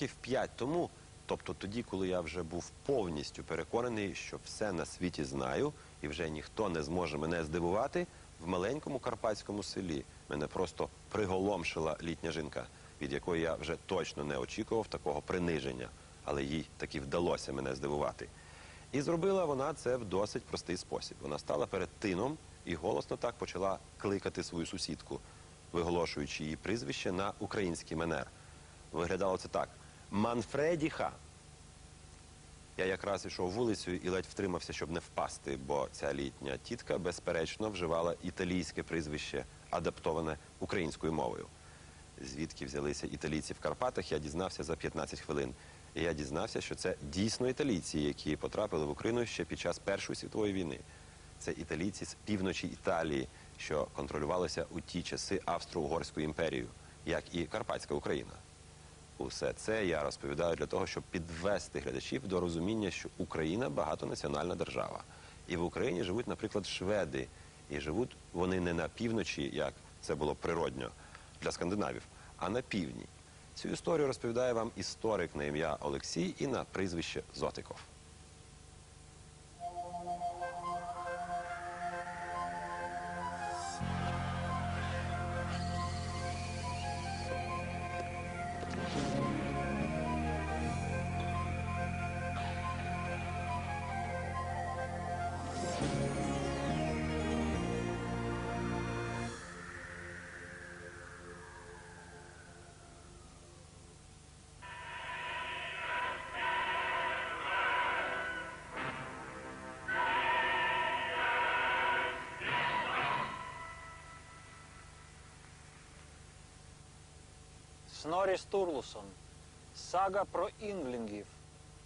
років п'ять тому, тобто тоді, коли я вже був повністю переконаний, що все на світі знаю, і вже ніхто не зможе мене здивувати, в маленькому карпатському селі мене просто приголомшила літня жінка, від якої я вже точно не очікував такого приниження, але їй таки вдалося мене здивувати. І зробила вона це в досить простий спосіб. Вона стала перед тином і голосно так почала кликати свою сусідку, виголошуючи її прізвище на український манер. Виглядало це так: Манфредіха. Я якраз йшов вулицею і ледь втримався, щоб не впасти, бо ця літня тітка, безперечно, вживала італійське прізвище, адаптоване українською мовою. Звідки взялися італійці в Карпатах, я дізнався за 15 хвилин. І я дізнався, що це дійсно італійці, які потрапили в Україну ще під час Першої світової війни. Це італійці з півночі Італії, що контролювалися у ті часи Австро-Угорською імперією, як і Карпатська Україна. Усе це я розповідаю для того, щоб підвести глядачів до розуміння, що Україна багатонаціональна держава. І в Україні живуть, наприклад, шведи. І живуть вони не на півночі, як це було природньо для скандинавів, а на півдні. Цю історію розповідає вам історик на ім'я Олексій і на прізвище Зотиков. Снорі Стурлусон. Сага про інглінгів.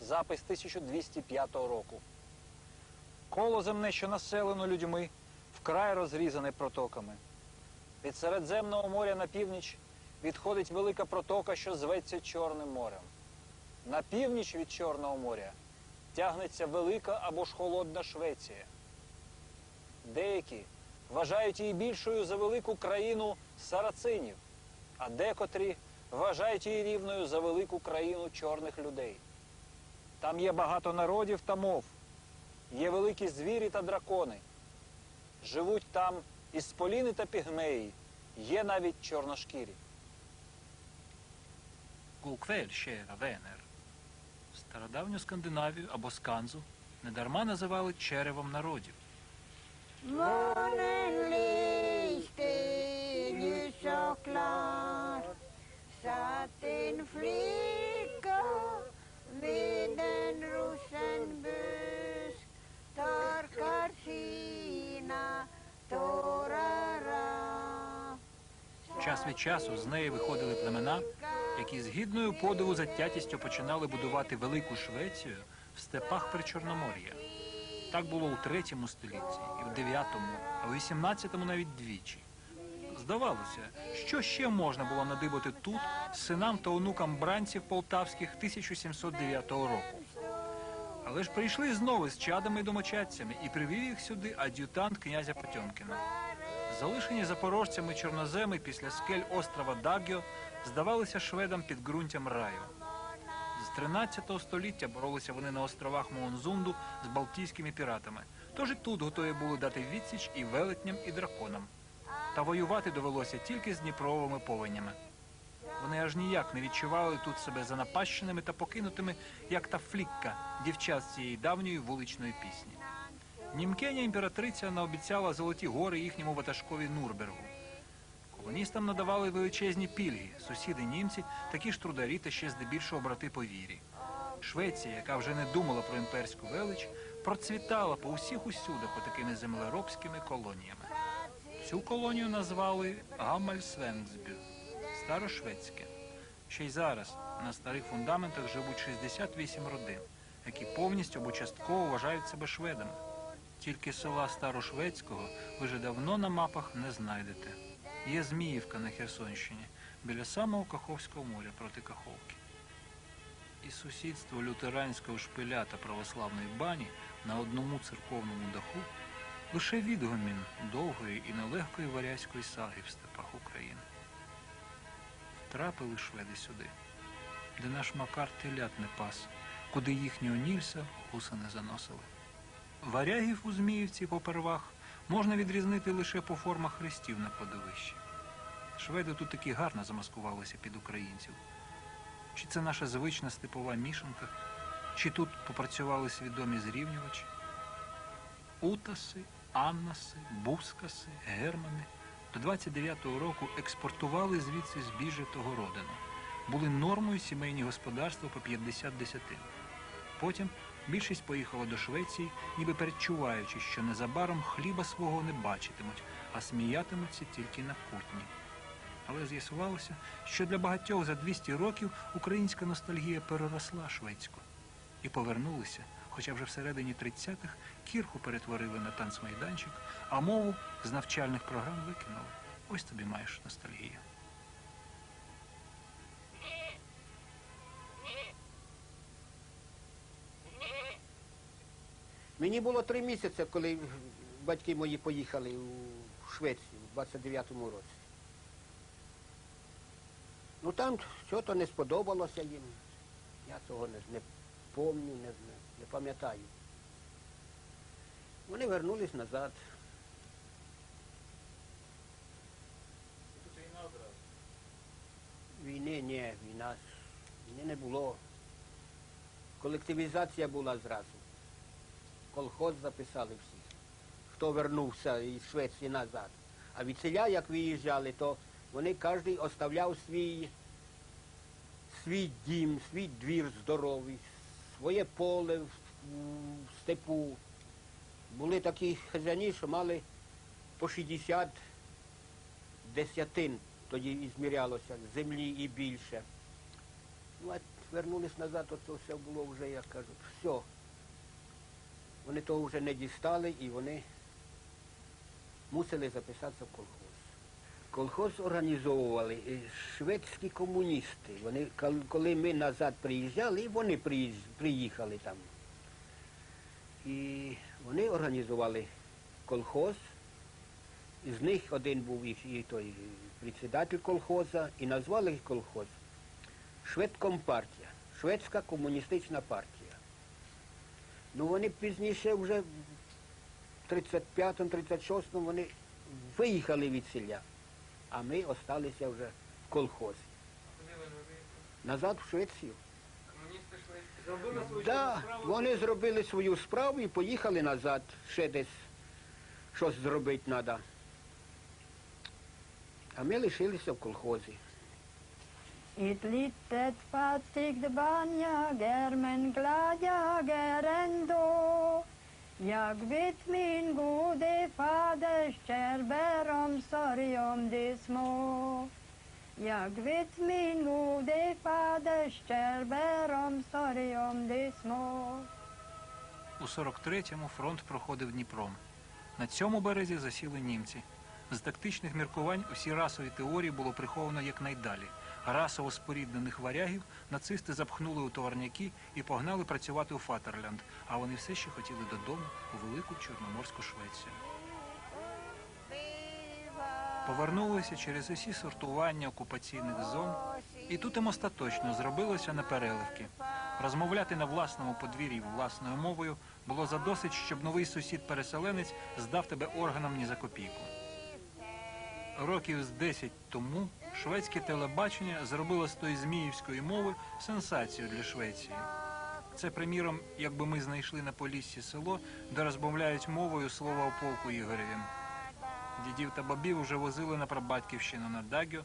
Запис 1205 року. Коло земне, що населено людьми, вкрай розрізане протоками. Від Середземного моря на північ відходить велика протока, що зветься Чорним морем. На північ від Чорного моря тягнеться велика або ж холодна Швеція. Деякі вважають її більшою за велику країну сарацинів, а декотрі вважають її рівною за велику країну чорних людей. Там є багато народів та мов, є великі звірі та дракони. Живуть там ісполіни та пігмеї, є навіть чорношкірі. Гулквель щера Венер. Стародавню Скандинавію або Сканзу недарма називали черевом народів. Månen lyste ljus klar Satt en rosenbusk Torkar sina tårar Час від часу з неї виходили племена, які з гідною подиву затятістю починали будувати велику Швецію в степах Причорномор'я. Так було у третьому столітті, і в дев'ятому, а у вісімнадцятому навіть двічі. Здавалося, що ще можна було надибати тут синам та онукам бранців полтавських 1709 року. Але ж прийшли знову з чадами і домочадцями і привів їх сюди ад'ютант князя Потьомкіна. Залишені запорожцями чорноземи після скель острова Дагьо здавалися шведам під ґрунтям раю. З 13 століття боролися вони на островах Моонзунду з балтійськими піратами. Тож і тут готові були дати відсіч і велетням, і драконам. Та воювати довелося тільки з Дніпровими повенями. Вони аж ніяк не відчували тут себе занапащеними та покинутими, як та флікка, дівчат з цієї давньої вуличної пісні. Німкеня імператриця наобіцяла золоті гори їхньому ватажкові Нурбергу. Колоністам надавали величезні пільги, сусіди німці, такі ж трударі та ще здебільшого брати по вірі. Швеція, яка вже не думала про імперську велич, процвітала по усіх усюдах отакими землеробськими колоніями. Цю колонію назвали Гаммельсвенсбю, старошведське. Ще й зараз на старих фундаментах живуть 68 родин, які повністю або частково вважають себе шведами. Тільки села Старошведського ви вже давно на мапах не знайдете. Є Зміївка на Херсонщині, біля самого Каховського моря проти Каховки. І сусідство лютеранського шпиля та православної бані на одному церковному даху лише відгомін довгої і нелегкої варязької саги в степах України. Втрапили шведи сюди. де наш Макар телят не пас, куди їхнього Нільса гуса не заносили. Варягів у Зміївці попервах можна відрізнити лише по формах хрестів на кладовищі. Шведи тут таки гарно замаскувалися під українців. Чи це наша звична степова мішанка, чи тут попрацювали свідомі зрівнювачі? Утаси, Аннаси, Бускаси, Германи до 29-го року експортували звідси збіжжя того родину. Були нормою сімейні господарства по 50 десятин. Потім більшість поїхала до Швеції, ніби передчуваючи, що незабаром хліба свого не бачитимуть, а сміятимуться тільки на кутні. Але з'ясувалося, що для багатьох за 200 років українська ностальгія переросла шведську. І повернулися, хоча вже всередині 30-х кірху перетворили на танцмайданчик, а мову з навчальних програм викинули. Ось тобі маєш ностальгію. Мені було три місяці, коли батьки мої поїхали у Швецію у 29-му році. Ну там щось не сподобалося їм. Я цього не, пам'ятаю, не, знаю, не пам'ятаю. Вони вернулись назад. Війни ні, війна, війни не було. Колективізація була зразу. Колхоз записали всіх, хто вернувся із Швеції назад. А від селя, як виїжджали, то вони кожен оставляв свій, свій дім, свій двір здоровий, своє поле в, степу. Були такі хазяїни, що мали по 60 десятин, тоді і змірялося, землі і більше. Ну, а вернулись назад, то це все було вже, як кажуть, все. Вони того вже не дістали і вони мусили записатися в колхоз. Колхоз організовували шведські комуністи. Вони, коли ми назад приїжджали, вони приїхали там. І вони організували колхоз. З них один був і, і той председатель колхоза, і назвали колхоз Шведкомпартія, Шведська комуністична партія. Ну вони пізніше вже в 35-му, 36-му вони виїхали від селя, а ми осталися вже в колхозі. Назад в Швецію. Да, вони зробили свою справу і поїхали назад. Ще десь щось зробити треба. А ми лишилися в колхозі. Ett litet fattigt barn jag är men glad jag är ändå Jag vet min gode faders kär bär omsorg om de små Jag vet min gode faders kär bär У 43-му фронт проходив Дніпром. На цьому березі засіли німці. З тактичних міркувань усі расові теорії було приховано якнайдалі. Расово споріднених варягів нацисти запхнули у товарняки і погнали працювати у Фатерлянд, а вони все ще хотіли додому у велику Чорноморську Швецію. Повернулися через усі сортування окупаційних зон, і тут їм остаточно зробилося на переливки. Розмовляти на власному подвір'ї власною мовою було задосить, щоб новий сусід-переселенець здав тебе органам ні за копійку. Років з 10 тому шведське телебачення зробило з тої зміївської мови сенсацію для Швеції. Це, приміром, якби ми знайшли на Поліссі село, де розмовляють мовою слова у полку Ігоревім. Дідів та бабів уже возили на прабатьківщину на Дагьо.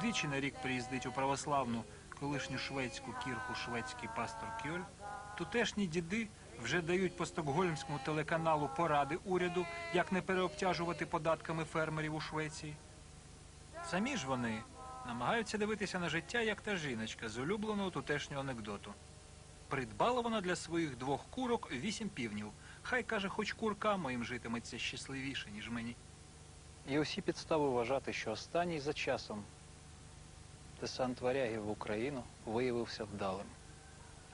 Двічі на рік приїздить у православну колишню шведську кірху шведський пастор Кьоль. Тутешні діди вже дають по стокгольмському телеканалу поради уряду, як не переобтяжувати податками фермерів у Швеції. Самі ж вони намагаються дивитися на життя, як та жіночка з улюбленого тутешнього анекдоту. Придбала вона для своїх двох курок вісім півнів. Хай каже, хоч курка моїм житиметься щасливіше, ніж мені. Є усі підстави вважати, що останній за часом десант варягів в Україну виявився вдалим.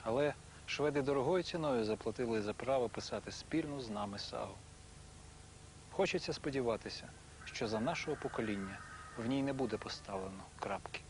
Але шведи дорогою ціною заплатили за право писати спільну з нами сагу. Хочеться сподіватися, що за нашого покоління в ній не буде поставлено крапки.